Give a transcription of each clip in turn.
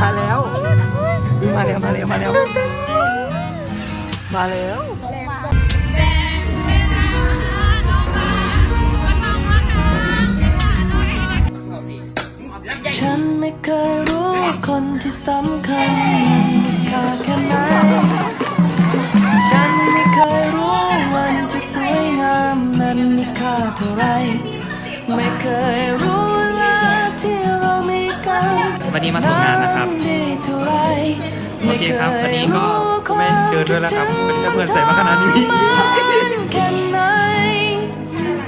มาแล้วมาแล้ว มาแล้ว มาแล้ว มาแล้วฉันไม่เคยรู้ว่าคนที่สำคัญมันมีค่าแค่ไหน ฉันไม่เคยรู้วันที่สวยงามนั้นมีค่าเท่าไร ไม่เคย วันนี้มาส่งงานนะครับ โอเคครับ วันนี้ก็ไม่เดินด้วยแล้วครับ เป็นแค่เพื่อนใส่มาขนาดนี้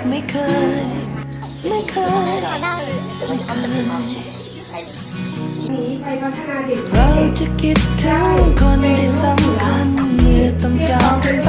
ไม่เคย ไม่เคยเราจะคิดถึงคนที่สำคัญเมื่อต้องจากกันไป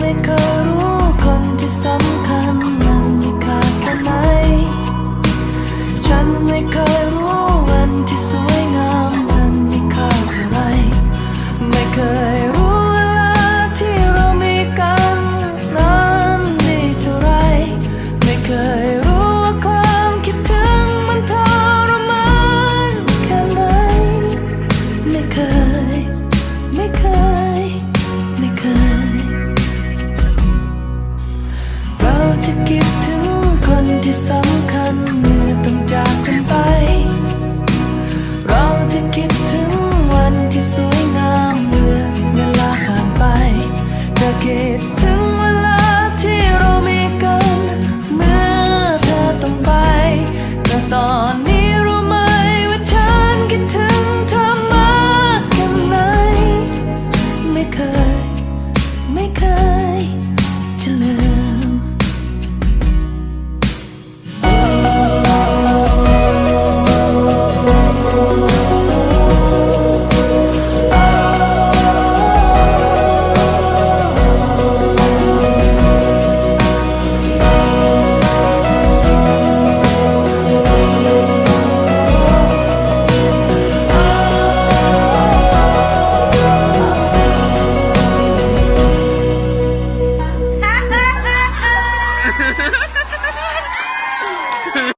ไม่เคยรู้คนที่สำคัญ